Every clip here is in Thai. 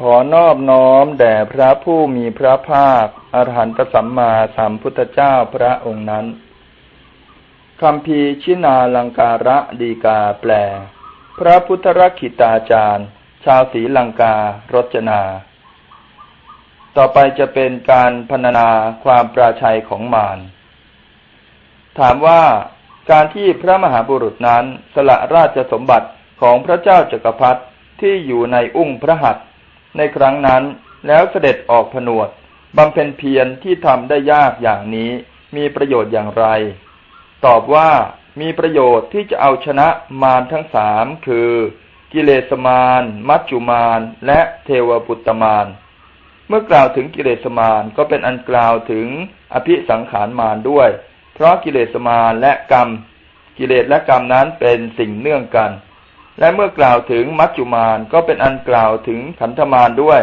ขอนอบน้อมแด่พระผู้มีพระภาคอรหันตสัมมาสัมพุทธเจ้าพระองค์นั้นคำพีชินาลังการะดีกาแปล พระพุทธรักขิตาจารย์ ชาวศรีลังการจนา ต่อไปจะเป็นการพรรณนาความปราชัยของมาร ถามว่าการที่พระมหาบุรุษนั้นสละราชสมบัติของพระเจ้าจักรพรรดิที่อยู่ในอุ้งพระหัตถ์ ในครั้งนั้น แล้วเสด็จออกผนวดบำเพ็ญเพียรที่ทำได้ยากอย่างนี้มีประโยชน์อย่างไร ตอบว่ามีประโยชน์ที่จะเอาชนะมารทั้งสามคือ กิเลสมาร มัจจุมาร และเทวปุตตมาร เมื่อกล่าวถึงกิเลสมารก็เป็นอันกล่าวถึงอภิสังขารมารด้วย เพราะกิเลสมารและกรรม กิเลสและกรรมนั้นเป็นสิ่งเนื่องกัน และเมื่อกล่าวถึงมัจจุมานก็เป็นอันกล่าวถึงขันธมารด้วย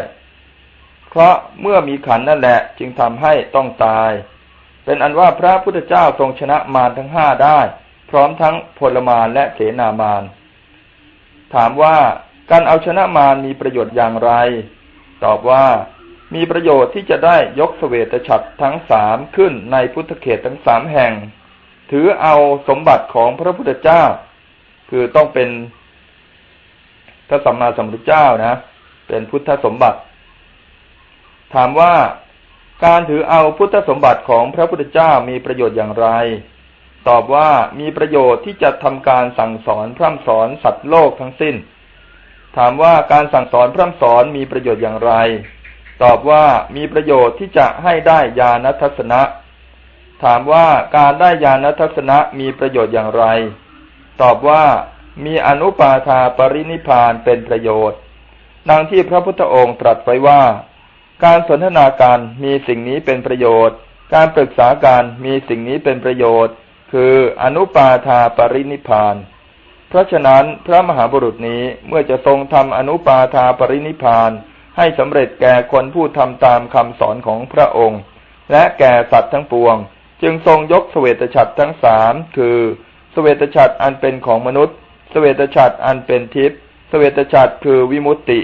เพราะเมื่อมีขันนั่นแหละจึงทำให้ต้องตาย เป็นอันว่าพระพุทธเจ้าทรงชนะมารทั้งห้าได้ พร้อมทั้งพลมารและเสนามาร ถามว่าการเอาชนะมารมีประโยชน์อย่างไร ตอบว่ามีประโยชน์ที่จะได้ยกสเสวตฉัตรทั้งสามขึ้นในพุทธเขตทั้งสามแห่ง ถือเอาสมบัติของพระพุทธเจ้า คือต้องเป็น พระสัมมาสัมพุทธเจ้านะ เป็นพุทธสมบัติ ถามว่าการถือเอาพุทธสมบัติของพระพุทธเจ้ามีประโยชน์อย่างไร ตอบว่ามีประโยชน์ที่จะทำการสั่งสอนพร่ำสอนสัตว์โลกทั้งสิ้น ถามว่าการสั่งสอนพร่ำสอนมีประโยชน์อย่างไร ตอบว่ามีประโยชน์ที่จะให้ได้ญาณทัศนะ ถามว่าการได้ญาณทัศนะมีประโยชน์อย่างไร ตอบว่า มีอนุปาทาปรินิพานเป็นประโยชน์ ดังที่พระพุทธองค์ตรัสไว้ว่า การสนทนาการมีสิ่งนี้เป็นประโยชน์ การปรึกษาการมีสิ่งนี้เป็นประโยชน์ คืออนุปาทาปรินิพาน เพราะฉะนั้นพระมหาบุรุษนี้เมื่อจะทรงทำอนุปาทาปรินิพาน ให้สำเร็จแก่คนผู้ทำตามคำสอนของพระองค์ และแก่สัตว์ทั้งปวง จึงทรงยกสเวตฉัตรทั้งสามคือสเวตฉัตรอันเป็นของมนุษย์ สเวตฉัตรอันเป็นทิพย์สเวตฉัตรคือวิมุตติ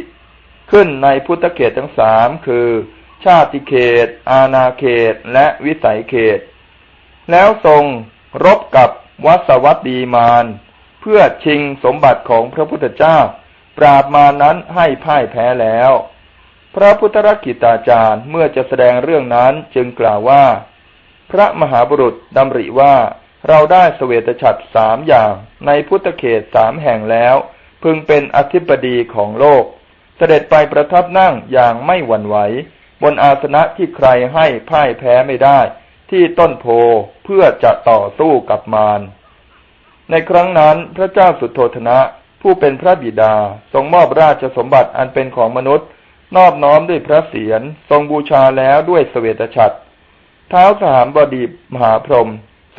ขึ้นในพุทธเขตทั้งสามคือ ชาติเขต อาณาเขต และวิสัยเขต แล้วทรงรบกับวัสวัตดีมานเพื่อชิงสมบัติของพระพุทธเจ้า ปราบมานั้นให้พ่ายแพ้แล้ว พระพุทธรักิตาจารย์เมื่อจะแสดงเรื่องนั้นจึงกล่าวว่า พระมหาบุรุษดำริว่า เราได้สเวตฉัตรสามอย่างในพุทธเขตสามแห่งแล้ว พึงเป็นอธิบดีของโลก เสด็จไปประทับนั่งอย่างไม่หวั่นไหว บนอาสนะที่ใครให้พ่ายแพ้ไม่ได้ ที่ต้นโพเพื่อจะต่อสู้กับมารในครั้งนั้นพระเจ้าสุโธธนะ ผู้เป็นพระบิดาทรงมอบราชสมบัติอันเป็นของมนุษย์ นอบน้อมด้วยพระเศียรทรงบูชาแล้วด้วยสเสวตฉัตรเท้าสามบดีมหาพรหม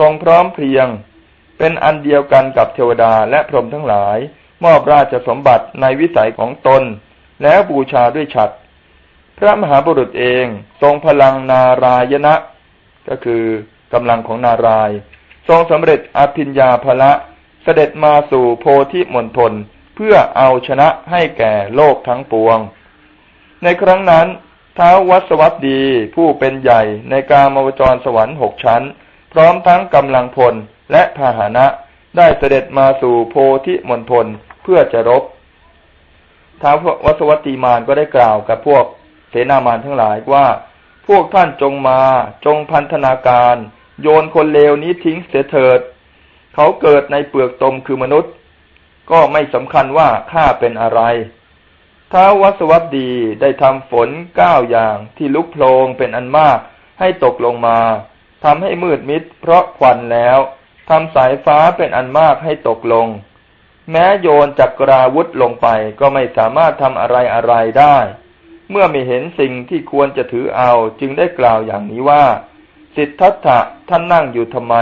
ทรงพร้อมเพรียง เป็นอันเดียวกันกับเทวดาและพรหมทั้งหลาย มอบราชสมบัติในวิสัยของตน แล้วบูชาด้วยฉัดพระมหาบุรุษเองทรงพลังนารายณะ ก็คือกำลังของนาราย ทรงสำเร็จอภิญญาภละเสด็จมาสู่โพธิมณฑลเพื่อเอาชนะให้แก่โลกทั้งปวง ในครั้งนั้นท้าววัสวัตดีผู้เป็นใหญ่ในกามวจรสวรรค์หกชั้น พร้อมทั้งกำลังพลและพาหนะได้เสด็จมาสู่โพธิมณฑลเพื่อจะรบท้าววัสวัตีมานก็ได้กล่าวกับพวกเสนามานทั้งหลายว่า พวกท่านจงมาจงพันธนาการ โยนคนเลวนี้ทิ้งเสียเถิด เขาเกิดในเปลือกตมคือมนุษย์ ก็ไม่สำคัญว่าข้าเป็นอะไรท้าววัสวัตดีได้ทำฝนเก้าอย่างที่ลุกโพลงเป็นอันมากให้ตกลงมา ทำให้มืดมิดเพราะควันแล้วทำสายฟ้าเป็นอันมากให้ตกลง แม้โยนจักราวุธลงไปก็ไม่สามารถทำอะไรอะไรได้ เมื่อไม่เห็นสิ่งที่ควรจะถือเอาจึงได้กล่าวอย่างนี้ว่า สิทธัตถะท่านนั่งอยู่ทำไม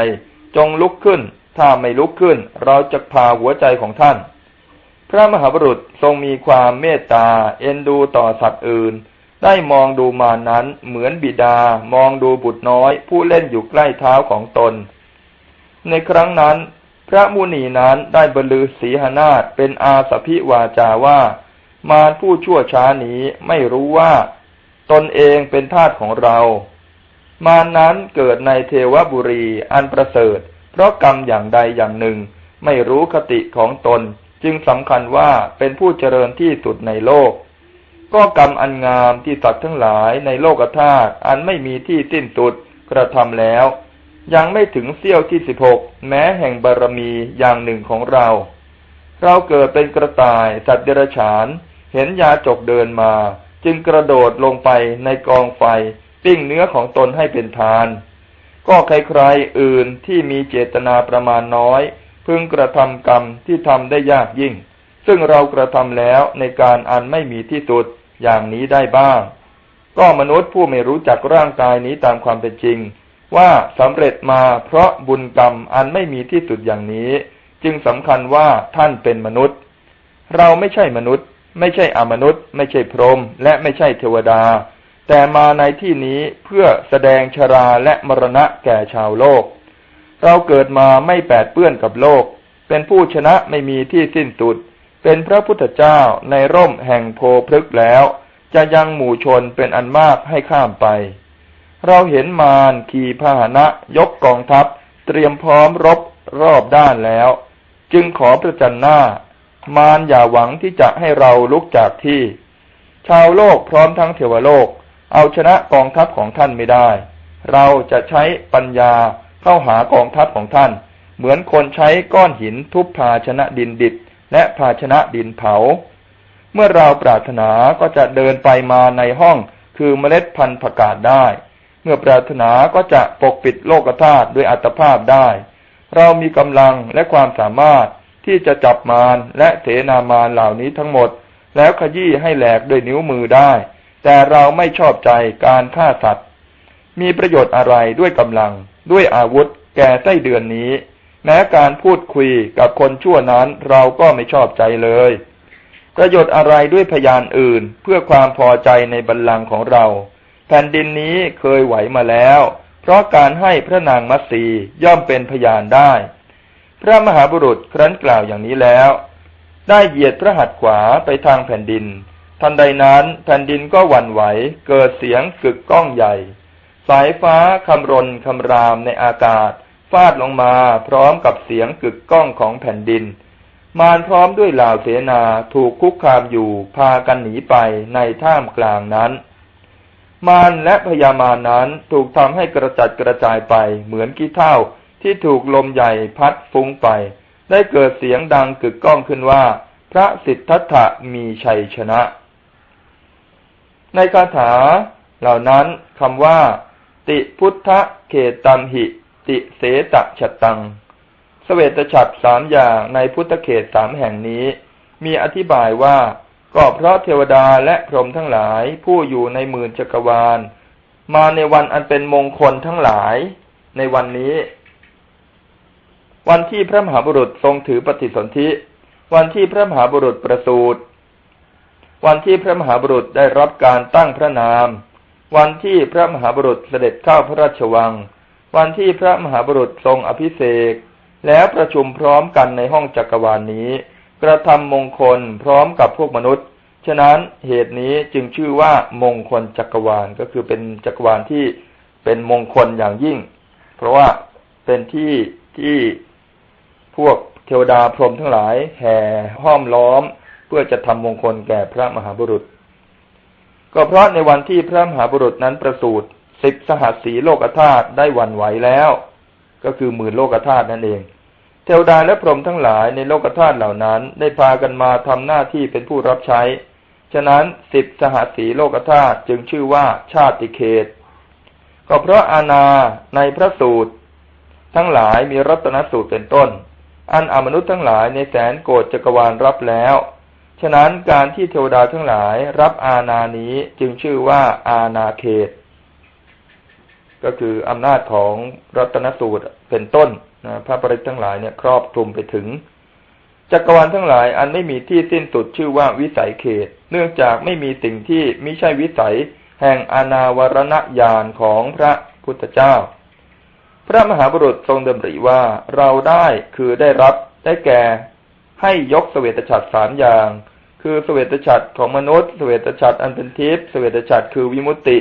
จงลุกขึ้น ถ้าไม่ลุกขึ้น เราจะพาหัวใจของท่าน พระมหาบุรุษทรงมีความเมตตาเอ็นดูต่อสัตว์อื่น ได้มองดูมานั้นเหมือนบิดามองดูบุตรน้อย ผู้เล่นอยู่ใกล้เท้าของตน ในครั้งนั้น พระมุนีนั้นได้บรรลือศีหนาฏเป็นอาสพิวาจาว่า มารผู้ชั่วช้านี้ไม่รู้ว่า ตนเองเป็นทาสของเรา มานั้นเกิดในเทวบุรีอันประเสริฐ เพราะกรรมอย่างใดอย่างหนึ่ง ไม่รู้คติของตนจึงสำคัญว่าเป็นผู้เจริญที่สุดในโลก ก็กรรมอันงามที่สัตว์ทั้งหลายในโลกธาตุอันไม่มีที่สิ้นสุดกระทำแล้ว ยังไม่ถึงเสี้ยวที่สิบหกแม้แห่งบารมีอย่างหนึ่งของเรา เราเกิดเป็นกระต่ายสัตว์เดรัจฉาน เห็นยาจกเดินมา จึงกระโดดลงไปในกองไฟ ปิ้งเนื้อของตนให้เป็นทาน ก็ใครๆอื่นที่มีเจตนาประมาณน้อย พึงกระทำกรรมที่ทำได้ยากยิ่ง ซึ่งเรากระทำแล้วในการอันไม่มีที่สุด อย่างนี้ได้บ้าง ก็มนุษย์ผู้ไม่รู้จักร่างกายนี้ตามความเป็นจริง ว่าสำเร็จมาเพราะบุญกรรมอันไม่มีที่สุดอย่างนี้ จึงสำคัญว่าท่านเป็นมนุษย์ เราไม่ใช่มนุษย์ ไม่ใช่อมนุษย์ ไม่ใช่พรหมและไม่ใช่เทวดา แต่มาในที่นี้เพื่อแสดงชราและมรณะแก่ชาวโลก เราเกิดมาไม่แปดเปื้อนกับโลก เป็นผู้ชนะไม่มีที่สิ้นสุด เป็นพระพุทธเจ้าในร่มแห่งโพพฤกแล้ว จะยังหมู่ชนเป็นอันมากให้ข้ามไป เราเห็นมารขี่พาหนะยกกองทัพ เตรียมพร้อมรบรอบด้านแล้ว จึงขอประจันหน้า มารอย่าหวังที่จะให้เราลุกจากที่ ชาวโลกพร้อมทั้งเทวโลก เอาชนะกองทัพของท่านไม่ได้ เราจะใช้ปัญญาเข้าหากองทัพของท่าน เหมือนคนใช้ก้อนหินทุบภาชนะดินดิบ และภาชนะดินเผา เมื่อเราปรารถนาก็จะเดินไปมาในห้องคือเมล็ดพันธุ์ผักกาดได้ เมื่อปรารถนาก็จะปกปิดโลกธาตุด้วยอัตภาพได้ เรามีกำลังและความสามารถที่จะจับมารและเสนามารเหล่านี้ทั้งหมด แล้วขยี้ให้แหลกด้วยนิ้วมือได้ แต่เราไม่ชอบใจการฆ่าสัตว์ มีประโยชน์อะไรด้วยกำลังด้วยอาวุธแก่ไส้เดือนนี้ แม้การพูดคุยกับคนชั่วนั้นเราก็ไม่ชอบใจเลย ประโยชน์อะไรด้วยพยานอื่น เพื่อความพอใจในบัลลังก์ของเรา แผ่นดินนี้เคยไหวมาแล้ว เพราะการให้พระนางมัตสีย่อมเป็นพยานได้ พระมหาบุรุษครั้นกล่าวอย่างนี้แล้ว ได้เหยียดพระหัตถ์ขวาไปทางแผ่นดิน ทันใดนั้นแผ่นดินก็หวั่นไหวเกิดเสียงกึกก้องใหญ่ สายฟ้าคำรนคำรามในอากาศ ฟาดลงมาพร้อมกับเสียงกึกก้องของแผ่นดิน มารพร้อมด้วยเหล่าเสนาถูกคุกคามอยู่พากันหนีไปในท่ามกลางนั้น มารและพญามารนั้นถูกทำให้กระจัดกระจายไปเหมือนขี้เถ้าที่ถูกลมใหญ่พัดฟุ้งไป ได้เกิดเสียงดังกึกก้องขึ้นว่า พระสิทธัตถะมีชัยชนะ ในคาถาเหล่านั้นคำว่า ติพุทธเขตัมหิ ติเสตะฉตังสเวตฉัตรสามอย่างในพุทธเขตสามแห่งนี้ มีอธิบายว่าก็เพราะเทวดาและพรหมทั้งหลายผู้อยู่ในหมื่นจักรวาล มาในวันอันเป็นมงคลทั้งหลายในวันนี้ วันที่พระมหาบุรุษทรงถือปฏิสนธิ วันที่พระมหาบุรุษประสูติวันที่พระมหาบุรุษได้รับการตั้งพระนาม วันที่พระมหาบุรุษเสด็จเข้าพระราชวัง วันที่พระมหาบุรุษทรงอภิเษกแล้วประชุมพร้อมกันในห้องจักรวาลนนี้ กระทำมงคลพร้อมกับพวกมนุษย์ ฉะนั้นเหตุนี้จึงชื่อว่ามงคลจักรวาลก็คือเป็นจักรวาลที่เป็นมงคลอย่างยิ่ง เพราะว่าเป็นที่ที่พวกเทวดาพรหมทั้งหลายแห่ห้อมล้อม เพื่อจะทำมงคลแก่พระมหาบุรุษ ก็เพราะในวันที่พระมหาบุรุษนั้นประสูติ สิบสหัสสีโลกธาตุได้วันไหวแล้ว ก็คือหมื่นโลกธาตุนั่นเอง เทวดาและพรหมทั้งหลายในโลกธาตุเหล่านั้น ได้พากันมาทำหน้าที่เป็นผู้รับใช้ ฉะนั้นสิบสหัสสีโลกธาตุจึงชื่อว่าชาติเขต ก็เพราะอาณาในพระสูตร ทั้งหลายมีรัตนสูตรเป็นต้น อันอมนุษย์ทั้งหลายในแสนโกรธจักรวาลรับแล้วฉะนั้นการที่เทวดาทั้งหลายรับอาณานี้จึงชื่อว่าอาณาเขต ก็คืออำนาจของรัตนสูตรเป็นต้นนะพระปริตทั้งหลายเนี่ยครอบคลุมไปถึง จักรวาลทั้งหลายอันไม่มีที่สิ้นสุดชื่อว่าวิสัยเขต เนื่องจากไม่มีสิ่งที่ไม่ใช่วิสัยแห่งอนาวรณญาณของพระพุทธเจ้า พระมหาบุรุษทรงดำริว่าเราได้คือได้รับได้แก่ให้ยกสเสวตฉัตรสามอย่าง คือสเวตฉัตรของมนุษย์สเวตฉัตรอันเป็นทิพย์สเวตฉัตรคือวิมุตติ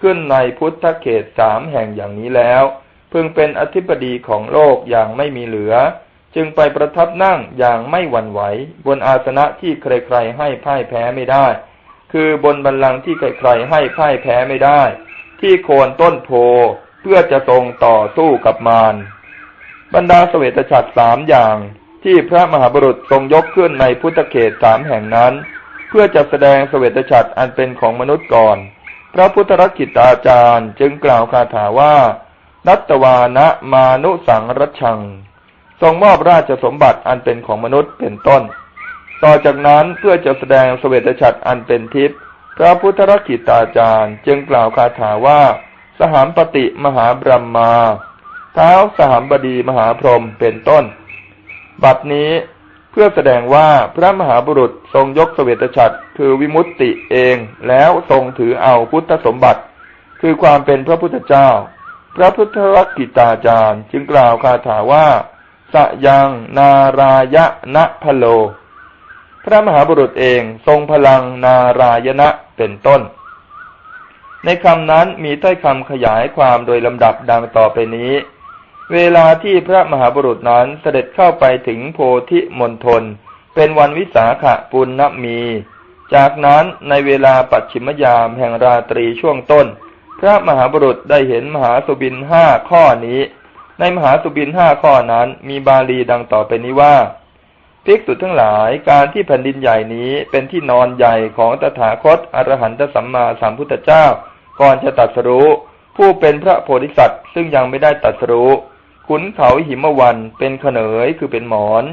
ขึ้นในพุทธเขตสามแห่งอย่างนี้แล้ว พึงเป็นอธิปดีของโลกอย่างไม่มีเหลือ จึงไปประทับนั่งอย่างไม่หวั่นไหว บนอาสนะที่ใครๆให้พ่ายแพ้ไม่ได้ คือบนบัลลังก์ที่ใครๆให้พ่ายแพ้ไม่ได้ ที่โคนต้นโพเพื่อจะทรงต่อสู้กับมารบรรดาสเวตฉัตรสามอย่างที่พระมหาบุรุษทรงยกขึ้นในพุทธเขตสามแห่งนั้น เพื่อจะแสดงสเวตฉัตรอันเป็นของมนุษย์ก่อน พระพุทธรักกิตาจารย์จึงกล่าวคาถาว่า นัตตวานะมานุสังรัชัง ทรงมอบราชสมบัติอันเป็นของมนุษย์เป็นต้น ต่อจากนั้นเพื่อจะแสดงสเวตฉัตรอันเป็นทิพย์พระพุทธรักกิตาจารย์จึงกล่าวคาถาว่า สหามปติมหาบรมมา เท้าสหามบดีมหาพรหมเป็นต้น บัดนี้ พื่อแสดงว่าพระมหาบุรุษทรงยกสเวตฉัตรคือวิมุตติเองแล้วทรงถือเอาพุทธสมบัติ คือความเป็นพระพุทธเจ้า พระพุทธรักกิตาจารย์ จึงกล่าวคาถาว่าสยังนารายะนะพะโล พระมหาบุรุษเองทรงพลังนารายณะเป็นต้น ในคำนั้นมีถ้อยคำขยายความโดยลำดับดังต่อไปนี้ เวลาที่พระมหาบุรุษนั้นเสด็จเข้าไปถึงโพธิมณฑลเป็นวันวิสาขปุณณมี จากนั้นในเวลาปัจฉิมยามแห่งราตรีช่วงต้น พระมหาบุรุษได้เห็นมหาสุบินห้าข้อนี้ ในมหาสุบินห้าข้อนั้นมีบาลีดังต่อไปนี้ว่าภิกษุทั้งหลายการที่แผ่นดินใหญ่นี้เป็นที่นอนใหญ่ของตถาคตอรหันตสัมมาสัมพุทธเจ้า ก่อนจะตรัสรู้ ผู้เป็นพระโพธิสัตว์ซึ่งยังไม่ได้ตรัสรู้ ขุนเขาหิมวันเป็นขเนยคือเป็นหมอน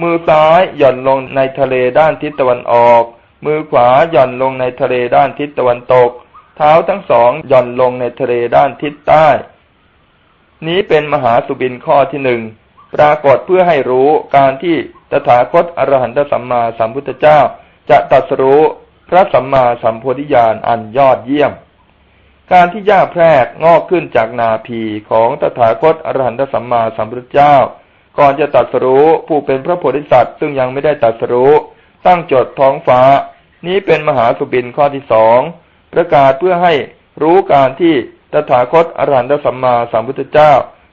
มือซ้ายหย่อนลงในทะเลด้านทิศตะวันออก มือขวาหย่อนลงในทะเลด้านทิศตะวันตก เท้าทั้งสองหย่อนลงในทะเลด้านทิศใต้ นี้เป็นมหาสุบินข้อที่หนึ่งปรากฏเพื่อให้รู้การที่ตถาคตอรหันตสัมมาสัมพุทธเจ้า จะตรัสรู้พระสัมมาสัมโพธิญาณอันยอดเยี่ยม การที่หญ้าแพรกงอกขึ้นจากนาพีของตถาคตอรหันตสัมมาสัมพุทธเจ้า ก่อนจะตรัสรู้ผู้เป็นพระโพธิสัตว์ซึ่งยังไม่ได้ตรัสรู้ตั้งจดท้องฟ้า นี้เป็นมหาสุบินข้อที่สองประกาศเพื่อให้รู้การที่ตถาคตอรหันตสัมมาสัมพุทธเจ้า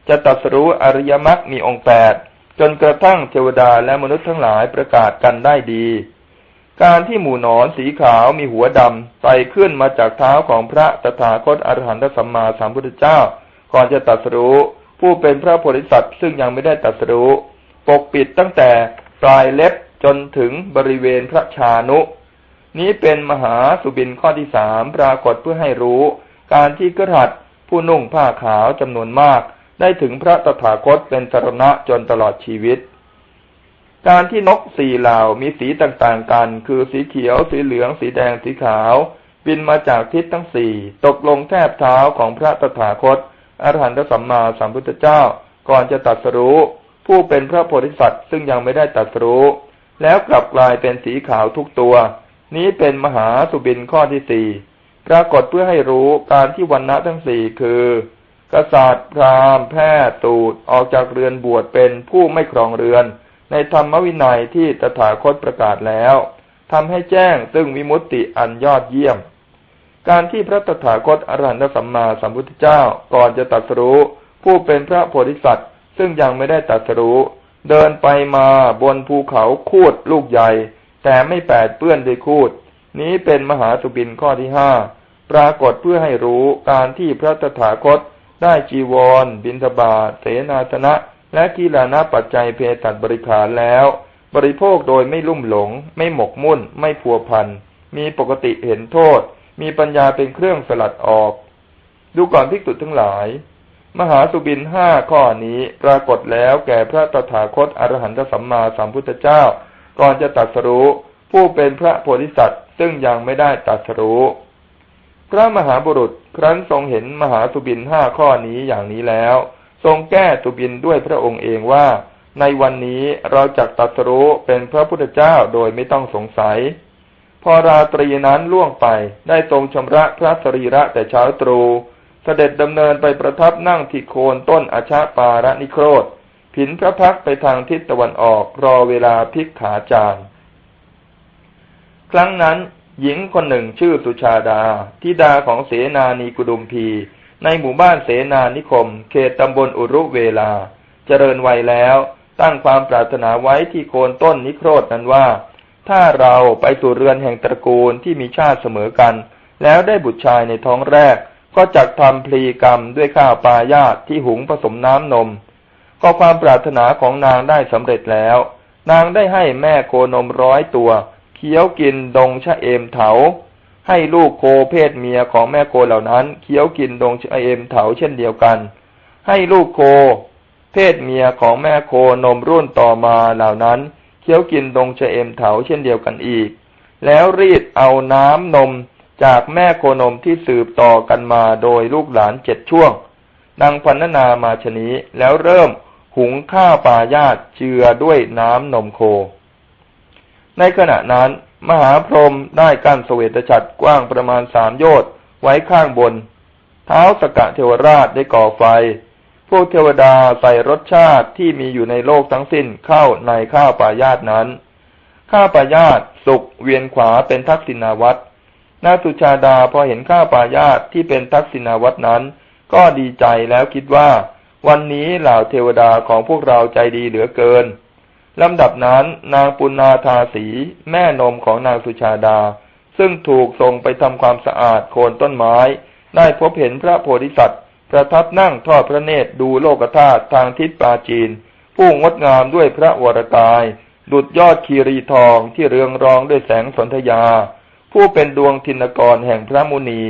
จะตรัสรู้อริยมรรคมีองค์แปดจนกระทั่งเทวดาและมนุษย์ทั้งหลายประกาศกันได้ดี การที่หมู่นอนสีขาวมีหัวดำไต่ขึ้นมาจากเท้าของพระตถาคตอรหันตสัมมาสัมพุทธเจ้า ก่อนจะตรัสรู้ ผู้เป็นพระโพธิสัตว์ซึ่งยังไม่ได้ตรัสรู้ ปกปิดตั้งแต่ปลายเล็บจนถึงบริเวณพระชานุ นี้เป็นมหาสุบินข้อที่สามปรากฏเพื่อให้รู้ การที่กระหัดผู้นุ่งผ้าขาวจำนวนมาก ได้ถึงพระตถาคตเป็นสรณะจนตลอดชีวิต การที่นกสี่เหล่ามีสีต่างๆกัน คือสีเขียว สีเหลือง สีแดง สีขาว บินมาจากทิศทั้งสี่ตกลงแทบเท้าของพระตถาคตอรหันตสัมมาสัมพุทธเจ้า ก่อนจะตรัสรู้ ผู้เป็นพระโพธิสัตว์ซึ่งยังไม่ได้ตรัสรู้ แล้วกลับกลายเป็นสีขาวทุกตัว นี้เป็นมหาสุบินข้อที่สี่ปรากฏเพื่อให้รู้การที่วันณะทั้งสี่คือกษัตริย์พราหมณ์แพทย์ตูดออกจากเรือนบวชเป็นผู้ไม่ครองเรือน ในธรรมวินัยที่ตถาคตประกาศแล้วทำให้แจ้งซึ่งวิมุตติอันยอดเยี่ยม การที่พระตถาคตอรหันตสัมมาสัมพุทธเจ้าก่อนจะตรัสรู้ ผู้เป็นพระโพธิสัตว์ ซึ่งยังไม่ได้ตรัสรู้ เดินไปมาบนภูเขาคูดลูกใหญ่ แต่ไม่แปดเปื้อนด้วยคูด นี้เป็นมหาสุบินข้อที่ห้าปรากฏเพื่อให้รู้การที่พระตถาคตได้จีวร บิณฑบาตเสนาสนะ และกีฬานาปัจจัยเพตัดบริขารแล้ว บริโภคโดยไม่ลุ่มหลง ไม่หมกมุ่น ไม่พัวพัน มีปกติเห็นโทษ มีปัญญาเป็นเครื่องสลัดออก ดูก่อนพิกตุทั้งหลาย มหาสุบินห้าข้อนี้ปรากฏแล้วแก่พระตถาคตอรหันตสัมมาสัมพุทธเจ้า ก่อนจะตรัสรู้ผู้เป็นพระโพธิสัตว์ซึ่งยังไม่ได้ตรัสรู้พระมหาบุรุษครั้นทรงเห็นมหาสุบินห้าข้อนี้อย่างนี้แล้ว ทรงแก้สุบินด้วยพระองค์เองว่า ในวันนี้เราจักตรัสรู้เป็นพระพุทธเจ้าโดยไม่ต้องสงสัย พอราตรีนั้นล่วงไปได้ทรงชำระพระสรีระแต่เช้าตรู่เสด็จดำเนินไปประทับนั่งที่โคนต้นอาชาปาระนิโครธผินพระพักไปทางทิศตะวันออกรอเวลาพิกขาจารย์ครั้งนั้นหญิงคนหนึ่งชื่อสุชาดาทิดาของเสนานีกุดุมพี ในหมู่บ้านเสนานิคม เขตตำบลอุรุเวลา เจริญวัยแล้ว ตั้งความปรารถนาไว้ที่โคนต้นนิโครธนั้นว่า ถ้าเราไปสู่เรือนแห่งตระกูลที่มีชาติเสมอกัน แล้วได้บุตรชายในท้องแรก ก็จักทำพลีกรรมด้วยข้าวปลายาตที่หุงผสมน้ำนม ก็ความปรารถนาของนางได้สำเร็จแล้ว นางได้ให้แม่โคนมร้อยตัว เคี้ยวกินดงชะเอมเถา ให้ลูกโคเพศเมียของแม่โคเหล่านั้นเคี้ยวกินดงชะเอ็มเถาเช่นเดียวกัน ให้ลูกโค เพศเมียของแม่โคนมรุ่นต่อมาเหล่านั้นเคี้ยวกินดงชเอ็มเถาเช่นเดียวกันอีก แล้วรีดเอาน้ำนมจากแม่โคนมที่สืบต่อกันมาโดยลูกหลานเจ็ดช่วงนางพันนามาชนี้แล้วเริ่มหุงข้าวปลายาตเจือด้วยน้ำนมโค ในขณะนั้น มหาพรหมได้กั้นสเวตฉัตรกว้างประมาณสามโยชน์ไว้ข้างบน เท้าสกะเทวราชได้ก่อไฟ พวกเทวดาใส่รสชาติที่มีอยู่ในโลกทั้งสิ้นเข้าในข้าวปายาตนั้น ข้าวปายาตสุกเวียนขวาเป็นทักษิณาวัตรนาสุชาดาพอเห็นข้าวปายาตที่เป็นทักษิณาวัตรนั้น ก็ดีใจแล้วคิดว่า วันนี้เหล่าเทวดาของพวกเราใจดีเหลือเกิน ลำดับนั้นนางปุณนาทาสีแม่นมของนางสุชาดา ซึ่งถูกส่งไปทำความสะอาดโคนต้นไม้ ได้พบเห็นพระโพธิสัตว์ ประทับนั่งทอดพระเนตรดูโลกธาตุทางทิศปาจีน ผู้งดงามด้วยพระวรกาย ดุดยอดคีรีทองที่เรืองรองด้วยแสงสนธยา ผู้เป็นดวงทินกรแห่งพระมุนี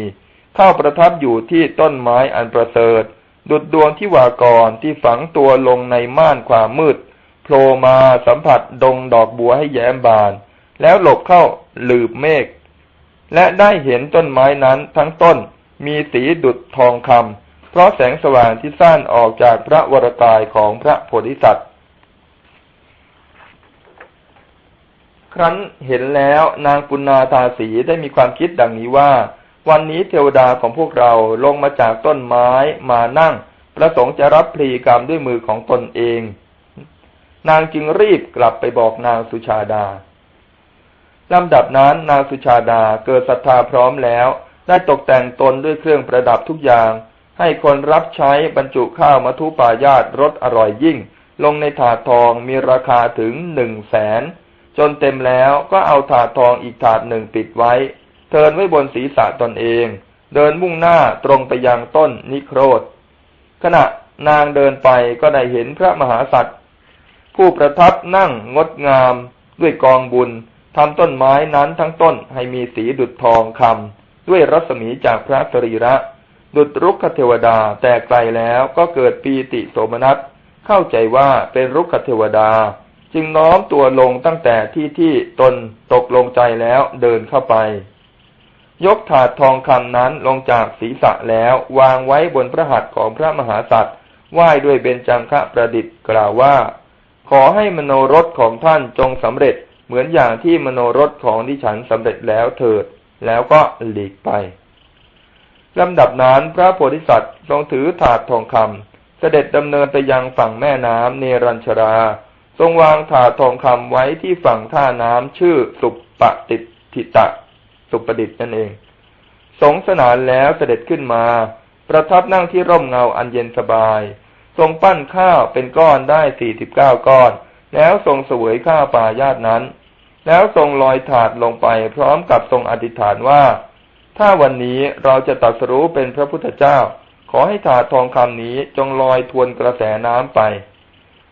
เข้าประทับอยู่ที่ต้นไม้อันประเสริฐ ดุดดวงที่วากรที่ฝังตัวลงในม่านความมืด โผล่มาสัมผัสดงดอกบัวให้แย้มบาน แล้วหลบเข้าหลืบเมฆและได้เห็นต้นไม้นั้นทั้งต้นมีสีดุดทองคำเพราะแสงสว่างที่สั้นออกจากพระวรกายของพระโพธิสัตว์ ครั้นเห็นแล้วนางปุณนาทาสีได้มีความคิดดังนี้ว่า วันนี้เทวดาของพวกเราลงมาจากต้นไม้มานั่ง ประสงค์จะรับพลีกรรมด้วยมือของตนเอง นางจึงรีบกลับไปบอกนางสุชาดาลำดับนั้นนางสุชาดาเกิดศรัทธาพร้อมแล้ว ได้ตกแต่งตนด้วยเครื่องประดับทุกอย่าง ให้คนรับใช้บรรจุข้าวมัทุปายาตรสอร่อยยิ่ง ลงในถาดทองมีราคาถึงหนึ่งแสน จนเต็มแล้วก็เอาถาดทองอีกถาดหนึ่งปิดไว้ เทินไว้บนศีรษะตนเอง เดินมุ่งหน้าตรงไปยังต้นนิโครธขณะนางเดินไปก็ได้เห็นพระมหาสัตว์ ผู้ประทับนั่งงดงามด้วยกองบุญทำต้นไม้นั้นทั้งต้นให้มีสีดุดทองคำด้วยรัศมีจากพระสรีระ ดุดรุกขเทวดาแต่ไกลแล้วก็เกิดปีติโสมนัส เข้าใจว่าเป็นรุกขเทวดา จึงน้อมตัวลงตั้งแต่ที่ที่ตนตกลงใจแล้วเดินเข้าไป ยกถาดทองคำนั้นลงจากศีรษะแล้ววางไว้บนพระหัตถ์ของพระมหาสัตว์ไหว้ด้วยเบญจังคะประดิษฐ์กล่าวว่า ขอให้มโนรสของท่านจงสำเร็จเหมือนอย่างที่มโนรสของดิฉันสำเร็จแล้วเถิด แล้วก็หลีกไปลำดับนั้นพระโพธิสัตว์ทรงถือถาดทองคำเสด็จดำเนินไปยังฝั่งแม่น้ำเนรัญชรา ทรงวางถาดทองคำไว้ที่ฝั่งท่าน้ำชื่อสุปปติทิตะ สุปดิตนั่นเอง สงสนานแล้วเสด็จขึ้นมา ประทับนั่งที่ร่มเงาอันเย็นสบาย ทรงปั้นข้าวเป็นก้อนได้สี่สิบเก้าก้อน แล้วทรงเสวยข้าวป่าญาตนั้น แล้วทรงลอยถาดลงไปพร้อมกับทรงอธิษฐานว่า ถ้าวันนี้เราจะตัดสรู้เป็นพระพุทธเจ้า ขอให้ถาดทองคำนี้จงลอยทวนกระแสน้ำไป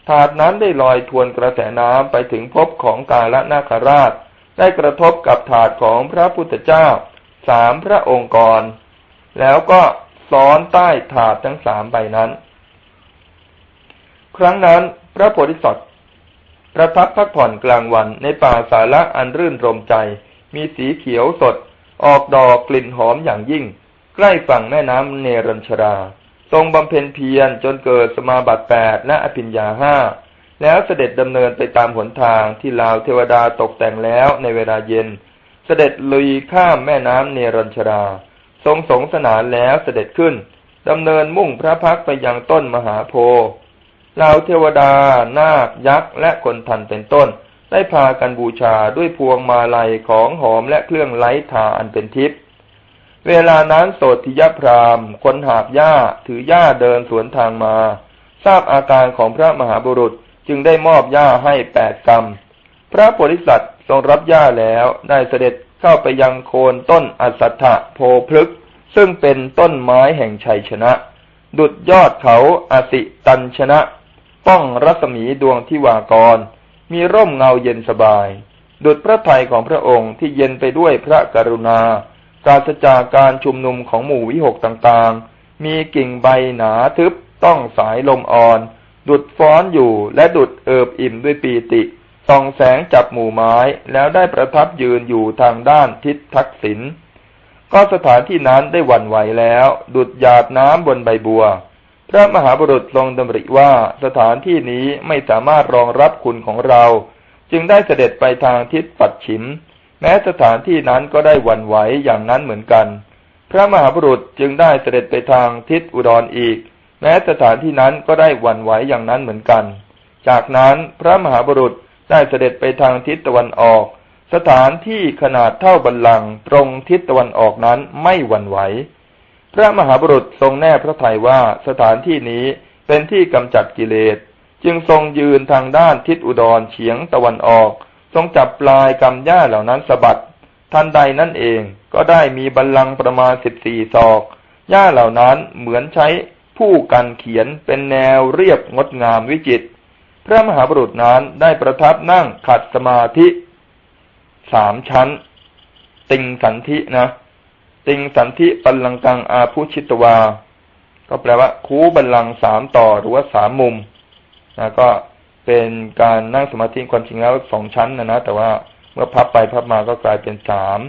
ถาดนั้นได้ลอยทวนกระแสน้ำไปถึงภพของกาลนาคราช ได้กระทบกับถาดของพระพุทธเจ้าสามพระองค์กร แล้วก็ซ้อนใต้ถาดทั้งสามใบนั้น ครั้งนั้นพระโพธิสัตว์ประทับพักผ่อนกลางวันในป่าสาระอันรื่นรมใจ มีสีเขียวสด ออกดอกกลิ่นหอมอย่างยิ่ง ใกล้ฝั่งแม่น้ำเนรัญชรา ทรงบำเพ็ญเพียรจนเกิดสมาบัติแปดและอภิญญาห้าแล้วเสด็จดำเนินไปตามหนทางที่ลาวเทวดาตกแต่งแล้วในเวลาเย็น เสด็จลุยข้ามแม่น้ำเนรัญชรา ทรงสงสนานแล้วเสด็จขึ้นดำเนินมุ่งพระพักไปยังต้นมหาโพธิ์ เหล่าเทวดา นาค ยักษ์ และคนทันเป็นต้น ได้พากันบูชาด้วยพวงมาลัยของหอมและเครื่องไล้ทาอันเป็นทิพย์ เวลานั้นโสติยพรามคนหาบหญ้าถือหญ้าเดินสวนทางมา ทราบอาการของพระมหาบุรุษจึงได้มอบหญ้าให้แปดกรรม พระโพธิสัตว์ทรงรับหญ้าแล้วได้เสด็จเข้าไปยังโคนต้นอัสสัทธะโพพฤกซึ่งเป็นต้นไม้แห่งชัยชนะ ดุดยอดเขาอสิตันชนะ ป้องรัศมีดวงทิวากร มีร่มเงาเย็นสบาย ดุดพระทัยของพระองค์ที่เย็นไปด้วยพระกรุณาปราศจากการชุมนุมของหมู่วิหกต่างๆ มีกิ่งใบหนาทึบต้องสายลมอ่อน ดุดฟ้อนอยู่และดุดเอิบอิ่มด้วยปีติ ส่องแสงจับหมู่ไม้แล้วได้ประทับยืนอยู่ทางด้านทิศทักษิณก็สถานที่นั้นได้หวั่นไหวแล้ว ดุดหยาดน้ำบนใบบัว พระมหาบุรุษทรงดำริว่าสถานที่นี้ไม่สามารถรองรับคุณของเรา จึงได้เสด็จไปทางทิศปัดฉิม แม้สถานที่นั้นก็ได้หวั่นไหวอย่างนั้นเหมือนกัน พระมหาบุรุษจึงได้เสด็จไปทางทิศอุดรออีก แม้สถานที่นั้นก็ได้หวั่นไหวอย่างนั้นเหมือนกัน จากนั้นพระมหาบุรุษได้เสด็จไปทางทิศตะวันออก สถานที่ขนาดเท่าบัลลังก์ตรงทิศตะวันออกนั้นไม่หวั่นไหว พระมหาบุรุษทรงแน่พระทัยว่าสถานที่นี้เป็นที่กำจัดกิเลส จึงทรงยืนทางด้านทิศอุดรเฉียงตะวันออก ทรงจับปลายกำหญ้าเหล่านั้นสะบัดทันใดนั่นเองก็ได้มีบัลลังก์ประมาณสิบสี่ศอกหญ้าเหล่านั้นเหมือนใช้ผู้กันเขียนเป็นแนวเรียบงดงามวิจิตรพระมหาบุรุษนั้นได้ประทับนั่งขัดสมาธิสามชั้น ติงสันธินะ ติงสันธิปัลลังกังอาภุชิตวา ก็แปลว่า คูบัลลังสามต่อหรือว่าสามมุมนะก็เป็นการนั่งสมาธิความจริงแล้วสองชั้นนะนะแต่ว่าเมื่อพับไปพับมาก็กลายเป็นสาม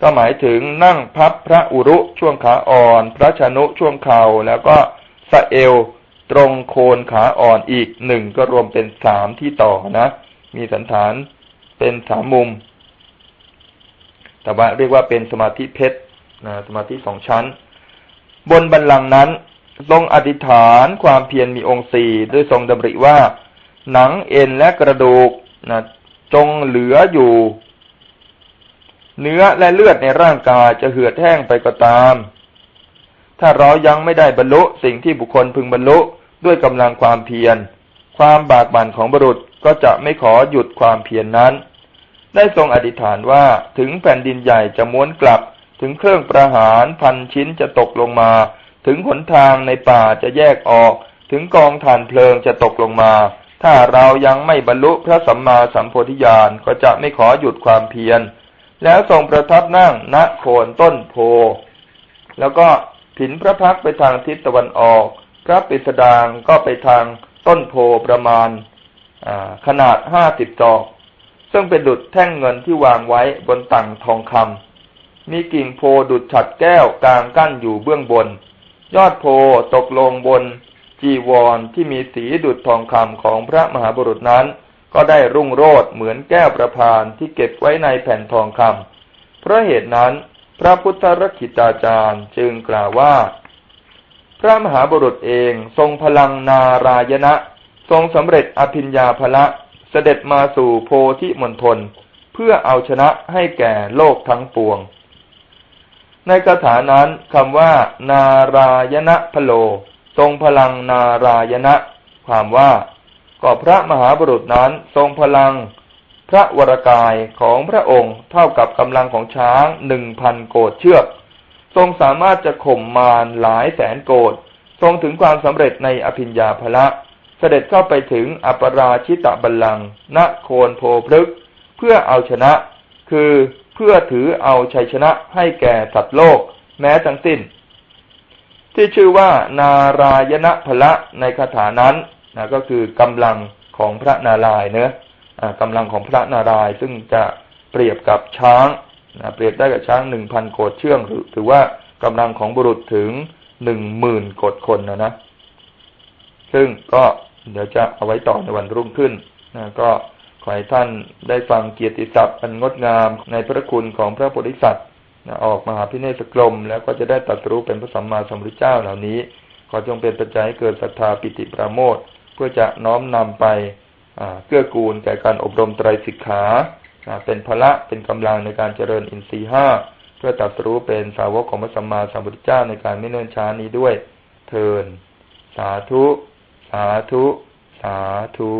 ก็หมายถึงนั่งพับพระอุรุช่วงขาอ่อน พระชนุช่วงเข่าแล้วก็สะเอวตรงโคนขาอ่อนอีกหนึ่งก็รวมเป็นสามที่ต่อนะ มีสันฐานเป็นสามมุม แต่ว่าเรียกว่าเป็นสมาธิเพชรนะสมาธิสองชั้น บนบันลังนั้นทรงอธิษฐานความเพียรมีองค์สี่ด้วยทรงดำริว่า หนังเอ็นและกระดูกนะจงเหลืออยู่ เนื้อและเลือดในร่างกายจะเหือดแห้งไปก็ตาม ถ้าเรายังไม่ได้บรรลุสิ่งที่บุคคลพึงบรรลุด้วยกำลังความเพียร ความบากบั่นของบุรุษก็จะไม่ขอหยุดความเพียรนนั้น ได้ทรงอธิษฐานว่าถึงแผ่นดินใหญ่จะม้วนกลับ ถึงเครื่องประหารพันชิ้นจะตกลงมา ถึงหนทางในป่าจะแยกออก ถึงกองถ่านเพลิงจะตกลงมา ถ้าเรายังไม่บรรลุพระสัมมาสัมโพธิญาณก็จะไม่ขอหยุดความเพียร แล้วทรงประทับนั่งณโคนต้นโพ แล้วก็ผินพระพักไปทางทิศตะวันออก พระปิสดางก็ไปทางต้นโพประมาณขนาดห้าสิบจอก ซึ่งเป็นดุดแท่งเงินที่วางไว้บนตังทองคำมีกิ่งโพดุดฉัดแก้วกลางกั้นอยู่เบื้องบน ยอดโพตกลงบน จีวรที่มีสีดุดทองคำของพระมหาบุรุษนั้น ก็ได้รุ่งโรจน์เหมือนแก้วประพานที่เก็บไว้ในแผ่นทองคำเพราะเหตุนั้น พระพุทธรักขิตาจารย์จึงกล่าวว่า พระมหาบุรุษเองทรงพลังนารายณะ ทรงสำเร็จอภิญญาภละ เสด็จมาสู่โพธิมณฑลเพื่อเอาชนะให้แก่โลกทั้งปวง ในคาถานั้นคำว่า นารายณะพโล ทรงพลังนารายณะ ความว่าก็พระมหาบุรุษนั้นทรงพลัง พระวรกายของพระองค์เท่ากับกำลังของช้างหนึ่งพันโกดเชือก ทรงสามารถจะข่มมารหลายแสนโกดทรงถึงความสำเร็จในอภิญญาภละ เสด็จเข้าไปถึงอปราชิตะบัลลังก์ณโคนโพพฤกเพื่อเอาชนะ คือเพื่อถือเอาชัยชนะให้แก่สัตว์โลก แม้ทั้งสิ้น ที่ชื่อว่านารายณพละในคาถานั้นนะก็คือกำลังของพระนารายณ์เนื้อกำลังของพระนารายณ์ซึ่งจะเปรียบกับช้างนะเปรียบได้กับช้างหนึ่งพันโกดเชื่องถือว่ากำลังของบุรุษถึงหนึ่งหมื่นโกดคนนะนะ ซึ่งก็ เดี๋ยวจะเอาไว้ต่อในวันรุ่งขึ้นนะก็ขอให้ท่านได้ฟังเกียรติศัพท์อันงดงามในพระคุณของพระโพธิสัตว์นะออกมาหาพิเนศกลม แล้วก็จะได้ตรัสรู้เป็นพระสัมมาสัมพุทธเจ้าเหล่านี้ ขอจงเป็นปัจจัยให้เกิดศรัทธาปิติปราโมทเพื่อจะน้อมนำไปเกื้อกูลแก่การอบรมไตรสิกขาเป็นพละเป็นกำลังในการเจริญอินทรีห้าเพื่อตรัสรู้เป็นสาวกของพระสัมมาสัมพุทธเจ้าในการไม่เนิ่นช้านี้ด้วยเทินสาธุ สาธุ สาธุ